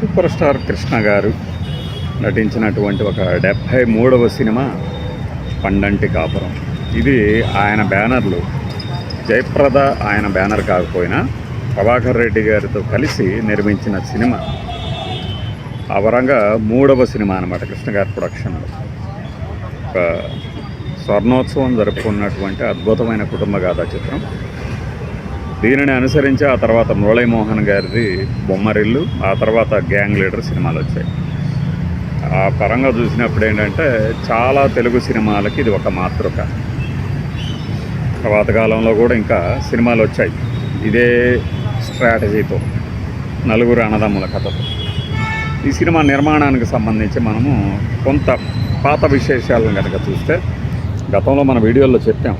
Super star Krishna గారు నటించినటువంటి ఒక డెబ్భై మూడవ సినిమా పండంటి కాపురం. ఇది ఆయన బ్యానర్లు. జయప్రద ఆయన బ్యానర్ కాకపోయినా ప్రభాకర్ రెడ్డి గారితో కలిసి నిర్మించిన సినిమా. ఆ మూడవ సినిమా అనమాట కృష్ణ గారి ప్రొడక్షన్లో. ఒక స్వర్ణోత్సవం జరుపుకున్నటువంటి అద్భుతమైన కుటుంబ గాథా చిత్రం. దీనిని అనుసరించి ఆ తర్వాత మురళీమోహన్ గారిది బొమ్మరిల్లు ఆ తర్వాత గ్యాంగ్ లీడర్ సినిమాలు వచ్చాయి. ఆ పరంగా చూసినప్పుడు ఏంటంటే చాలా తెలుగు సినిమాలకి ఇది ఒక మాతృక. తర్వాత కాలంలో కూడా ఇంకా సినిమాలు వచ్చాయి. ఇదే స్ట్రాటజీతో నలుగురు అన్నదమ్ముల కథతో. ఈ సినిమా నిర్మాణానికి సంబంధించి మనము కొంత పాత విశేషాలను కనుక చూస్తే గతంలో మన వీడియోలో చెప్పాం.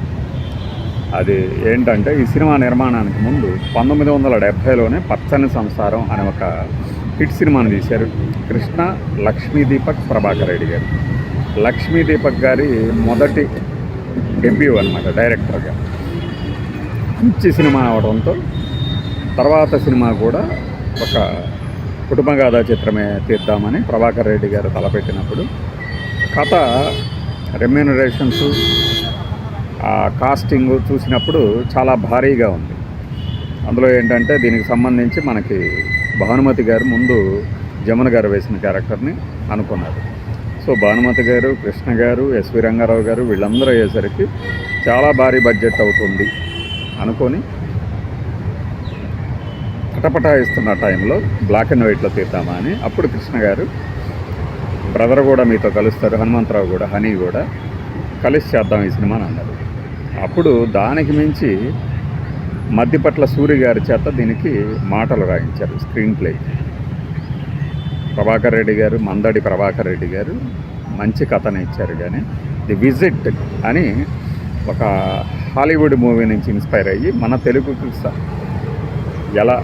అది ఏంటంటే ఈ సినిమా నిర్మాణానికి ముందు పంతొమ్మిది వందల డెబ్భైలోనే పచ్చని సంసారం అనే ఒక హిట్ సినిమాని తీశారు కృష్ణ లక్ష్మీ దీపక్ ప్రభాకర్ రెడ్డి గారు. లక్ష్మీ దీపక్ గారి మొదటి డెబ్యూ అనమాట డైరెక్టర్గా. మంచి సినిమా అవడంతో తర్వాత సినిమా కూడా ఒక కుటుంబ గాథా చిత్రమే తీద్దామని ప్రభాకర్ రెడ్డి గారు తలపెట్టినప్పుడు కథ రెమ్యూనరేషన్స్ కాస్టింగ్ చూసినప్పుడు చాలా భారీగా ఉంది. అందులో ఏంటంటే దీనికి సంబంధించి మనకి భానుమతి గారు ముందు జమున గారు వేసిన క్యారెక్టర్ని అనుకున్నారు. సో భానుమతి గారు కృష్ణ గారు ఎస్వి రంగారావు గారు వీళ్ళందరూ అయ్యేసరికి చాలా భారీ బడ్జెట్ అవుతుంది అనుకొని పటపటా ఇస్తున్న టైంలో బ్లాక్ అండ్ వైట్లో తీద్దామా అని అప్పుడు కృష్ణ గారు బ్రదర్ కూడా మీతో కలుస్తారు హనుమంతరావు కూడా హనీ కూడా కలిసి చేద్దాం ఈ సినిమాని అన్నారు. అప్పుడు దానికి మించి మధ్యపట్ల సూర్య గారి చేత దీనికి మాటలు రాయించారు స్క్రీన్ ప్లే ప్రభాకర్ రెడ్డి గారు మందడి ప్రభాకర్ రెడ్డి గారు మంచి కథను ఇచ్చారు కానీ ది విజిట్ అని ఒక హాలీవుడ్ మూవీ నుంచి ఇన్స్పైర్ అయ్యి మన తెలుగుకి ఎలా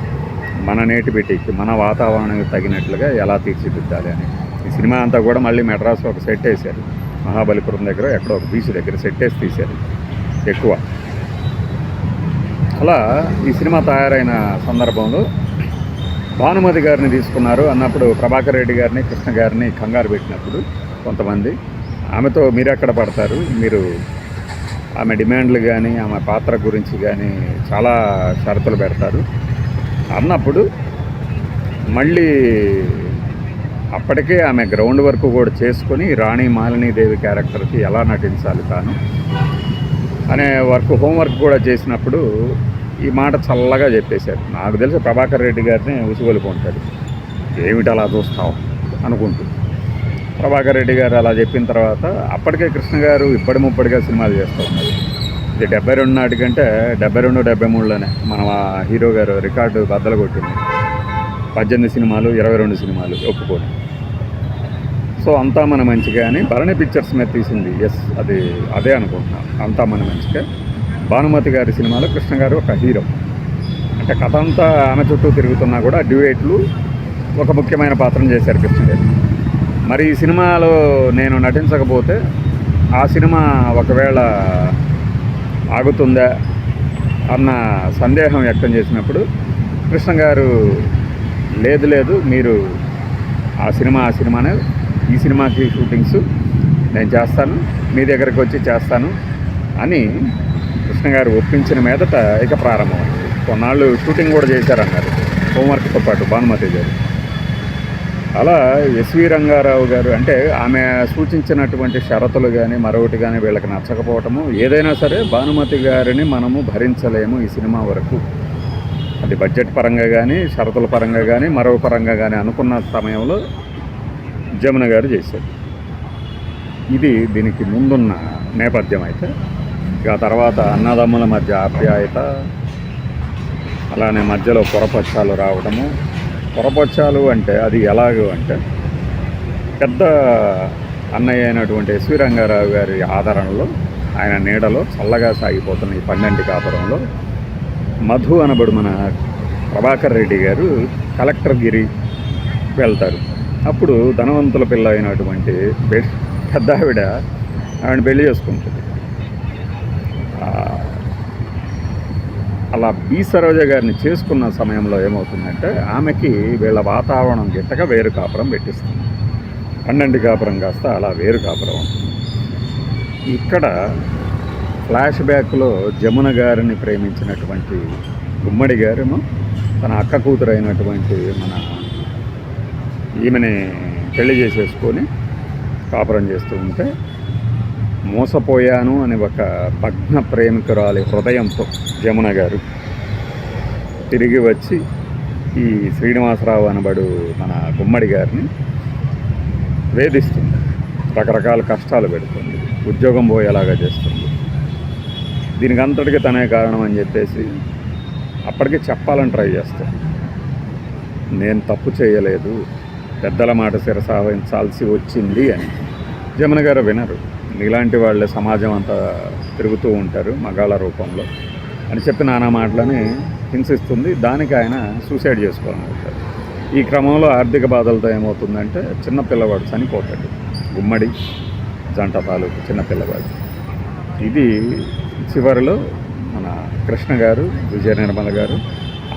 మన నేటివిటీకి మన వాతావరణానికి తగినట్లుగా ఎలా తీర్చిదిద్దాలి అని. ఈ సినిమా అంతా కూడా మళ్ళీ మెడ్రాస్ ఒక సెట్ వేశారు. మహాబలిపురం దగ్గర ఎక్కడో ఒక బీచ్ దగ్గర సెట్ వేసి తీశారు. ఎక్కువ. అలా ఈ సినిమా తయారైన సందర్భంలో భానుమతి గారిని తీసుకున్నారు. అన్నప్పుడు ప్రభాకర్ రెడ్డి గారిని కృష్ణ గారిని కంగారు పెట్టినప్పుడు కొంతమంది ఆమెతో మీరు ఎక్కడ పడతారు? మీరు ఆమె డిమాండ్లు కానీ ఆమె పాత్ర గురించి కానీ చాలా షరతులు పెడతారు. అన్నప్పుడు మళ్ళీ అప్పటికే ఆమె గ్రౌండ్ వర్క్ కూడా చేసుకొని రాణి మాలినీదేవి క్యారెక్టర్కి ఎలా నటించాలి తాను అనే వర్క్ హోంవర్క్ కూడా చేసినప్పుడు ఈ మాట చల్లగా చెప్పేశారు. నాకు తెలిసి ప్రభాకర్ రెడ్డి గారిని ఉసుగొలుపుంటాడు ఏమిటి అలా చూస్తావు? అనుకుంటూ. ప్రభాకర్ రెడ్డి గారు అలా చెప్పిన తర్వాత అప్పటికే కృష్ణ గారు ఇప్పటి ముప్పటిగా సినిమాలు చేస్తూ ఉన్నారు. ఇది డెబ్బై రెండు నాటికంటే డెబ్బై రెండు డెబ్బై మూడులోనే మన హీరో గారు రికార్డు బద్దలు కొట్టింది. పద్దెనిమిది సినిమాలు ఇరవై రెండు సినిమాలు ఒప్పుకోండి సో అంతా మన మంచిగా అని భరణి పిక్చర్స్ మీద తీసింది. ఎస్ అది అదే అనుకుంటున్నాను అంతా మన మంచిగా భానుమతి గారి సినిమాలో కృష్ణ గారు ఒక హీరో అంటే కథ అంతా ఆమె చుట్టూ తిరుగుతున్నా కూడా డ్యూయేట్లు ఒక ముఖ్యమైన పాత్రను చేశారు కృష్ణగారు మరి ఈ సినిమాలో నేను నటించకపోతే ఆ సినిమా ఒకవేళ ఆగుతుందా అన్న సందేహం వ్యక్తం చేసినప్పుడు కృష్ణ గారు లేదు లేదు మీరు ఆ సినిమా ఆ సినిమానే ఈ సినిమాకి షూటింగ్స్ నేను చేస్తాను మీ దగ్గరికి వచ్చి చేస్తాను అని కృష్ణ గారు ఒప్పించిన మీదట ఇక ప్రారంభమైంది కొన్నాళ్ళు షూటింగ్ కూడా చేశారన్నారు హోంవర్క్తో పాటు భానుమతి గారు. అలా ఎస్వి రంగారావు గారు అంటే ఆమె సూచించినటువంటి షరతులు కానీ మరొకటి కానీ వీళ్ళకి నచ్చకపోవటము ఏదైనా సరే భానుమతి గారిని మనము భరించలేము ఈ సినిమా వరకు. అది బడ్జెట్ పరంగా కానీ షరతుల పరంగా కానీ మరో పరంగా కానీ అనుకున్న సమయంలో జమున గారు చేశారు. ఇది దీనికి ముందున్న నేపథ్యం అయితే ఇక తర్వాత అన్నదమ్ముల మధ్య ఆప్యాయత అలానే మధ్యలో పొరపక్షాలు రావడము. పొరపక్షాలు అంటే అది ఎలాగో అంటే పెద్ద అన్నయ్య అయినటువంటి ఎస్వి రంగారావు గారి ఆదరణలో ఆయన నీడలో చల్లగా సాగిపోతున్న ఈ పన్నెండు కాపురంలో మధు అనబడు మన ప్రభాకర్ రెడ్డి గారు కలెక్టర్ గిరి వెళ్తారు. అప్పుడు ధనవంతుల పిల్ల అయినటువంటి పెద్ద ఆవిడ ఆవిడ పెళ్ళి చేసుకుంటుంది. అలా బి సరోజ గారిని చేసుకున్న సమయంలో ఏమవుతుందంటే ఆమెకి వీళ్ళ వాతావరణం గిట్టగా వేరు కాపురం పెట్టిస్తుంది. పన్నెండు కాపురం కాస్త అలా వేరు కాపురం ఉంటుంది ఇక్కడ ఫ్లాష్ బ్యాక్లో జమున గారిని ప్రేమించినటువంటి గుమ్మడి గారేమో తన అక్క కూతురు అయినటువంటి మన ఈమెని పెళ్ళి చేసేసుకొని కాపురం చేస్తూ ఉంటే మోసపోయాను అని ఒక భగ్న ప్రేమికురాలి హృదయంతో జమున గారు తిరిగి వచ్చి ఈ శ్రీనివాసరావు అనబడు మన గుమ్మడి గారిని వేధిస్తుంది. రకరకాల కష్టాలు పెడుతుంది. ఉద్యోగం పోయేలాగా చేస్తుంది. దీనికి అంతటికి తనే కారణం అని చెప్పేసి అప్పటికి చెప్పాలని ట్రై చేస్తాను నేను తప్పు చేయలేదు. పెద్దల మాట శిరసావహించాల్సి వచ్చింది అని జమున గారు వినరు. ఇలాంటి వాళ్ళే సమాజం అంతా తిరుగుతూ ఉంటారు మగాళ్ళ రూపంలో అని చెప్పి నానా మాటలని హింసిస్తుంది. దానికి ఆయన సూసైడ్ చేసుకోవాలనుకుంటారు. ఈ క్రమంలో ఆర్థిక బాధలతో ఏమవుతుందంటే చిన్న పిల్లవాడు చనిపోతాడు. గుమ్మడి జంట తాలూకు చిన్న పిల్లవాడు. ఇది చివరిలో మన కృష్ణ గారు విజయ నిర్మల గారు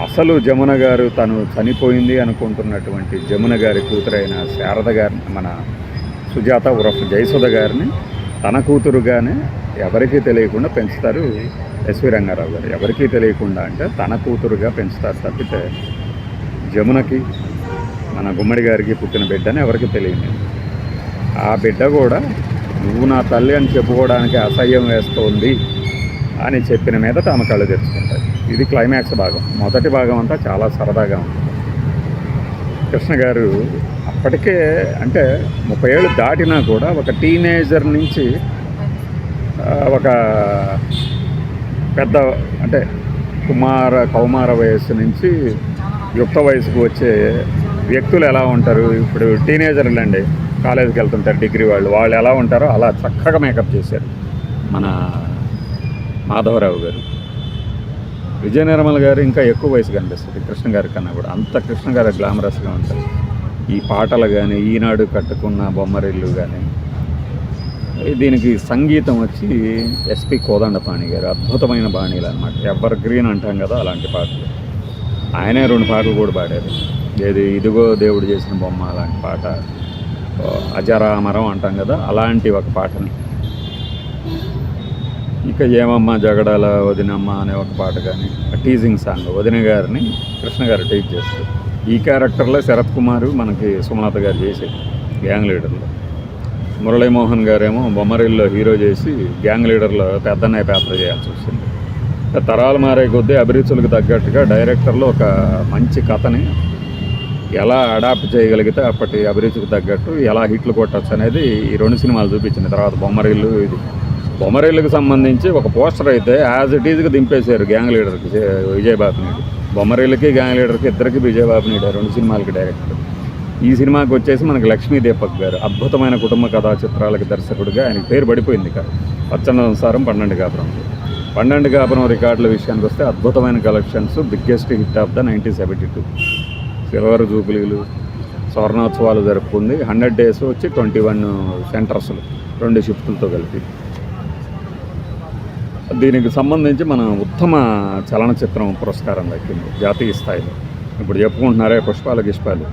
అసలు జమున గారు తను చనిపోయింది అనుకుంటున్నటువంటి జమున గారి కూతురైన శారద గారిని మన సుజాత ఉరఫ్ జయసుధ గారిని తన కూతురుగానే ఎవరికీ తెలియకుండా పెంచుతారు ఎస్వి రంగారావు గారు. ఎవరికీ తెలియకుండా అంటే తన కూతురుగా పెంచుతారు తప్పితే జమునకి మన గుమ్మడి గారికి పుట్టిన బిడ్డని ఎవరికి తెలియదు. ఆ బిడ్డ కూడా నువ్వు నా తల్లి అని చెప్పుకోవడానికి అసహ్యం వేస్తోంది అని చెప్పిన మీద ఆమె కళ్ళు తెచ్చుకుంటాయి ఇది క్లైమాక్స్ భాగం. మొదటి భాగం అంతా చాలా సరదాగా ఉంది. కృష్ణ గారు అప్పటికే అంటే ముప్పై ఏళ్ళు దాటినా కూడా ఒక టీనేజర్ నుంచి ఒక పెద్ద అంటే కుమార కౌమార వయస్సు నుంచి యుక్త వయసుకు వచ్చే వ్యక్తులు ఎలా ఉంటారు? ఇప్పుడు టీనేజర్లు అండి కాలేజీకి వెళ్తుంటారు డిగ్రీ వాళ్ళు. వాళ్ళు ఎలా ఉంటారో అలా చక్కగా మేకప్ చేశారు మన మాధవరావు గారు. విజయ నిర్మల్ గారు ఇంకా ఎక్కువ వయసు కనిపిస్తుంది కృష్ణ గారి కన్నా కూడా. అంత కృష్ణ గారు గ్లామరస్గా ఉంటారు. ఈ పాటలు కానీ ఈనాడు కట్టుకున్న బొమ్మరిల్లు కానీ దీనికి సంగీతం వచ్చి ఎస్పి కోదండపాణి గారు అద్భుతమైన బాణీలు అనమాట ఎవర్ గ్రీన్ అంటాం కదా అలాంటి పాటలు. ఆయనే రెండు పాటలు కూడా పాడారు. ఏది ఇదిగో దేవుడు చేసిన బొమ్మ అలాంటి పాట అజరామరం అంటాం కదా అలాంటి ఒక పాటని. ఇక ఏమమ్మా జగడాల వదినమ్మ అనే ఒక పాట కానీ టీజింగ్ సాంగ్ వదిన గారిని కృష్ణ గారు టీచ్ చేస్తారు ఈ క్యారెక్టర్లో శరత్ కుమార్ మనకి సుమలత గారు చేసేది గ్యాంగ్ లీడర్లో మురళీమోహన్ గారేమో బొమ్మరిల్లో హీరో చేసి గ్యాంగ్ లీడర్లో పెద్దన్నయ్య పాత్ర చేయాల్సి వచ్చింది తరాలు మారే కొద్దీ అభిరుచులకు తగ్గట్టుగా డైరెక్టర్లో ఒక మంచి కథని ఎలా అడాప్ట్ చేయగలిగితే అప్పటి అభిరుచికి తగ్గట్టు ఎలా హిట్లు కొట్టచ్చు అనేది ఈ రెండు సినిమాలు చూపించింది. తర్వాత బొమ్మరిల్లు ఇది. బొమ్మరిల్లుకి సంబంధించి ఒక పోస్టర్ అయితే యాజ్ ఇట్ ఈజ్గా దింపేశారు గ్యాంగ్ లీడర్కి విజయబాబు నాయుడు. బొమ్మరిల్లుకి గ్యాంగ్ లీడర్కి ఇద్దరికి విజయబాబు నాయుడు రెండు సినిమాలకి డైరెక్టర్ ఈ సినిమాకి వచ్చేసి మనకి లక్ష్మీ దీపక్ గారు అద్భుతమైన కుటుంబ కథా చిత్రాలకి దర్శకుడిగా ఆయన పేరు పడిపోయింది ఇక పచ్చన్న సంసారం పన్నెండు కాపురం. పన్నెండు కాపురం రికార్డుల విషయానికి వస్తే అద్భుతమైన collections biggest hit of the nineteen seventy two silver జూబ్లీలు స్వర్ణోత్సవాలు జరుపుకుంది. హండ్రెడ్ డేస్ వచ్చి ట్వంటీ వన్ సెంటర్స్లు రెండు షిఫ్టులతో కలిపి. దీనికి సంబంధించి మన ఉత్తమ చలనచిత్రం పురస్కారం దక్కింది జాతీయ స్థాయిలో. ఇప్పుడు చెప్పుకుంటున్నారే పుష్పాలు గిష్పాలు.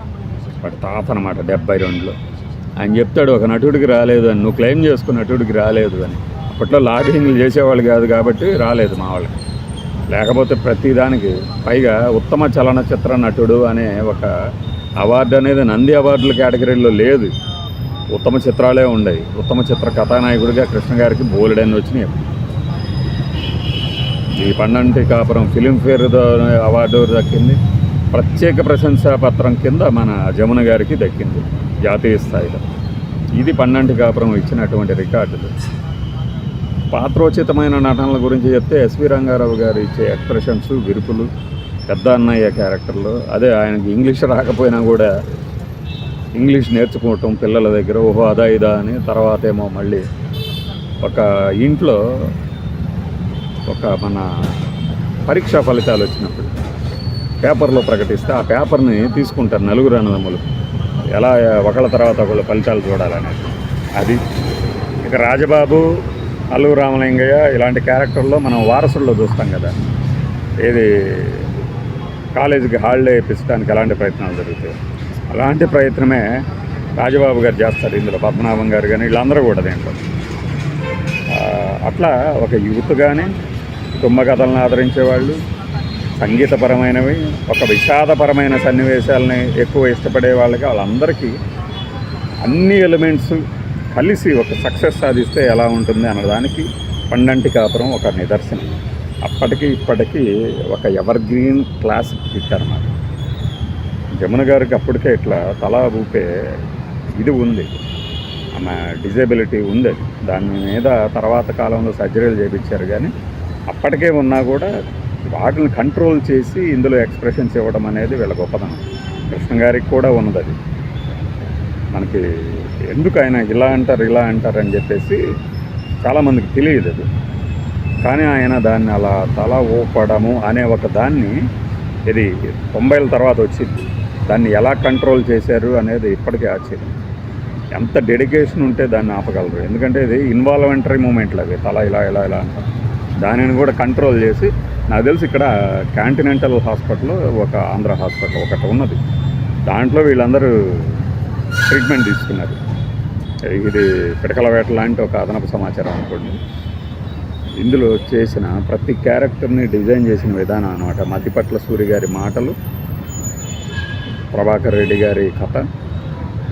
వాడు తాత అనమాట డెబ్బై రెండులో. ఆయన చెప్తాడు ఒక నటుడికి రాలేదు అని నువ్వు క్లెయిమ్ చేసుకున్న నటుడికి రాలేదు అని. అప్పట్లో లాబింగ్లు చేసేవాళ్ళు కాదు కాబట్టి రాలేదు మా వాళ్ళకి. లేకపోతే ప్రతిదానికి పైగా ఉత్తమ చలనచిత్ర నటుడు అనే ఒక అవార్డు అనేది నంది అవార్డుల కేటగిరీలో లేదు. ఉత్తమ చిత్రాలే ఉండేవి. ఉత్తమ చిత్ర కథానాయకుడిగా కృష్ణ గారికి బోలెడని వచ్చినాయి. ఈ పండంటి కాపురం ఫిలింఫేర్ అవార్డు దక్కింది. ప్రత్యేక ప్రశంసా పత్రం కింద మన జమున గారికి దక్కింది జాతీయ స్థాయిలో. ఇది పండంటి కాపురం ఇచ్చినటువంటి రికార్డులు పాత్రోచితమైన నటనల గురించి చెప్తే ఎస్వి రంగారావు గారు ఇచ్చే ఎక్స్ప్రెషన్స్ విరుపులు పెద్ద అన్నయ్య క్యారెక్టర్లో అదే ఆయనకి ఇంగ్లీష్ రాకపోయినా కూడా ఇంగ్లీష్ నేర్చుకోవటం పిల్లల దగ్గర ఓహో అదా ఇదా అని తర్వాత ఏమో మళ్ళీ ఒక ఇంట్లో ఒక మన పరీక్షా ఫలితాలు వచ్చినప్పుడు పేపర్లో ప్రకటిస్తే ఆ పేపర్ని తీసుకుంటారు నలుగురు అన్నదమ్ములు. ఎలా ఒకళ్ళ తర్వాత ఒకళ్ళు ఫలితాలు చూడాలనేది. అది ఇక రాజబాబు అల్లు రామలింగయ్య ఇలాంటి క్యారెక్టర్లో మనం వారసుల్లో చూస్తాం కదా. ఏది కాలేజీకి హాలిడే ఇప్పించడానికి ఎలాంటి ప్రయత్నాలు జరుగుతాయి. అలాంటి ప్రయత్నమే రాజబాబు గారు చేస్తారు. ఇందులో పద్మనాభం గారు కానీ వీళ్ళందరూ కూడా దీంట్లో. అట్లా ఒక యూత్ కానీ కుటుంబ కథలను ఆదరించేవాళ్ళు. సంగీతపరమైనవి ఒక విషాదపరమైన సన్నివేశాలని ఎక్కువ ఇష్టపడే వాళ్ళకి వాళ్ళందరికీ అన్ని ఎలిమెంట్స్ కలిసి ఒక సక్సెస్ సాధిస్తే ఎలా ఉంటుంది అన్నదానికి పండంటి కాపురం ఒక నిదర్శనం. అప్పటికి ఇప్పటికీ ఒక ఎవర్ గ్రీన్ క్లాసిక్ హిట్ అనమాట జమున గారికి అప్పటికే ఇట్లా తల ఊపే ఇది ఉంది. ఆమె డిజేబిలిటీ ఉంది దాని మీద తర్వాత కాలంలో సర్జరీలు చేయించారు కానీ అప్పటికే ఉన్నా కూడా వాటిని కంట్రోల్ చేసి ఇందులో ఎక్స్ప్రెషన్స్ ఇవ్వడం అనేది వీళ్ళ గొప్పతనం. కృష్ణ గారికి కూడా ఉన్నది అది. మనకి ఎందుకు ఆయన ఇలా అంటారు ఇలా అంటారు అని చెప్పేసి చాలామందికి తెలియదు అది. కానీ ఆయన దాన్ని అలా తల ఊపడము అనే ఒక దాన్ని ఇది తొంభైల తర్వాత వచ్చింది. దాన్ని ఎలా కంట్రోల్ చేశారు అనేది ఇప్పటికీ ఆశ్చర్యం. ఎంత డెడికేషన్ ఉంటే దాన్ని ఆపగలరు. ఎందుకంటే ఇది ఇన్వాల్వెంటరీ మూమెంట్లు అవి. తల ఇలా ఇలా ఇలా అంటారు. దానిని కూడా కంట్రోల్ చేసి నాకు తెలిసి ఇక్కడ కాంటినెంటల్ హాస్పిటల్ ఒక ఆంధ్ర హాస్పిటల్ ఒకటి ఉన్నది. దాంట్లో వీళ్ళందరూ ట్రీట్మెంట్ తీసుకున్నారు. ఇది పిడకల వేట లాంటి ఒక అదనపు సమాచారం అనుకోండి. ఇందులో చేసిన ప్రతి క్యారెక్టర్ని డిజైన్ చేసిన విధానం అనమాట మధ్యపట్ల సూరి గారి మాటలు ప్రభాకర్ రెడ్డి గారి కథ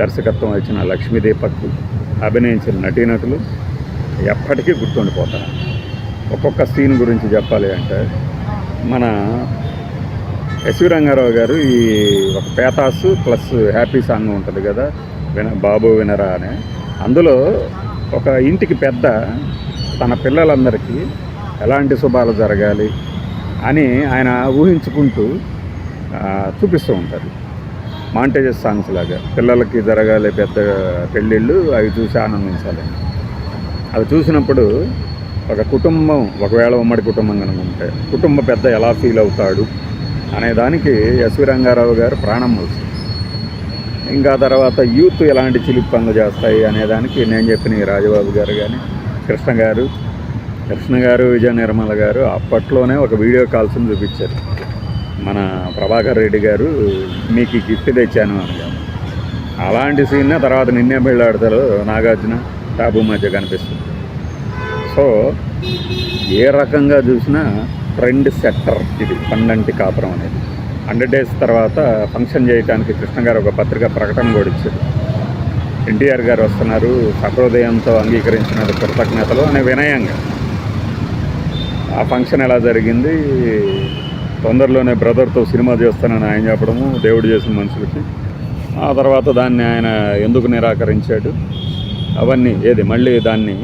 దర్శకత్వం వచ్చిన లక్ష్మీ అభినయించిన నటీనటులు ఎప్పటికీ గుర్తుండిపోతారు. ఒక్కొక్క సీన్ గురించి చెప్పాలి అంటే మన ఎస్వి రంగారావు గారు ఈ ఒక పేతాసు ప్లస్ హ్యాపీ సాంగ్ ఉంటుంది కదా విన బాబు వినరా అనే. అందులో ఒక ఇంటికి పెద్ద తన పిల్లలందరికీ ఎలాంటి శుభాలు జరగాలి అని ఆయన ఊహించుకుంటూ చూపిస్తూ ఉంటారు. మాంటేజెస్ సాంగ్స్ లాగా. పిల్లలకి జరగాలి పెద్ద పెళ్ళిళ్ళు అవి చూసి ఆనందించాలి. అవి చూసినప్పుడు ఒక కుటుంబం ఒకవేళ ఉమ్మడి కుటుంబం కనుక ఉంటే కుటుంబ పెద్ద ఎలా ఫీల్ అవుతాడు అనే దానికి ఎస్వి రంగారావు గారు ప్రాణం మోసి. ఇంకా తర్వాత యూత్ ఎలాంటి చిలిపి పనులు చేస్తాయి అనేదానికి నేను చెప్పిన రాజబాబు గారు కానీ కృష్ణ గారు కృష్ణ గారు విజయ నిర్మల గారు అప్పట్లోనే ఒక వీడియో కాల్స్ని చూపించారు. మన ప్రభాకర్ రెడ్డి గారు మీకు ఈ గిఫ్ట్ తెచ్చాను అని అలాంటి సీన్ తర్వాత నిన్నే పెళ్ళాడతారు నాగార్జున టాబు మధ్య కనిపిస్తుంది. సో ఏ రకంగా చూసినా ట్రెండ్ సెట్టర్ ఇది పండంటి కాపురం అనేది. హండ్రెడ్ డేస్ తర్వాత ఫంక్షన్ చేయడానికి కృష్ణ గారు ఒక పత్రిక ప్రకటన కూడా ఇచ్చారు. ఎన్టీఆర్ గారు వస్తున్నారు సహృదయంతో అంగీకరించిన కృతజ్ఞతలు అనే వినయంగా. ఆ ఫంక్షన్ ఎలా జరిగింది? తొందరలోనే బ్రదర్తో సినిమా చేస్తానని ఆయన చెప్పడము దేవుడు చేసిన మనుషులకి. ఆ తర్వాత దాన్ని ఆయన ఎందుకు నిరాకరించాడు? అవన్నీ ఏది మళ్ళీ దాన్ని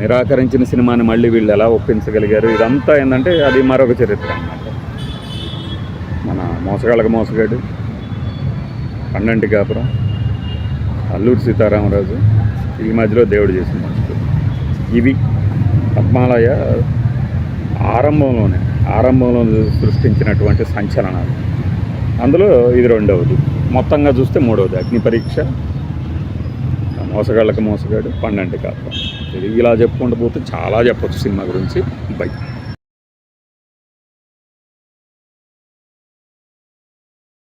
నిరాకరించిన సినిమాని మళ్ళీ వీళ్ళు ఎలా ఒప్పించగలిగారు? ఇదంతా ఏంటంటే అది మరొక చరిత్ర అన్నమాట. మన మోసగాళ్ళకి మోసగాడు పన్నెండు కాపురం అల్లూరి సీతారామరాజు ఈ మధ్యలో దేవుడు చేసిన మనుషులు. ఇవి పద్మాలయ ఆరంభంలోనే ఆరంభంలో సృష్టించినటువంటి సంచలనాలు. అందులో ఇది రెండవది. మొత్తంగా చూస్తే మూడవది. అగ్ని పరీక్ష మోసగాళ్ళకి మోసగాడు పండంటి కాదు. ఇది ఇలా చెప్పుకుంటూ పోతే చాలా చెప్పొచ్చు సినిమా గురించి. బై.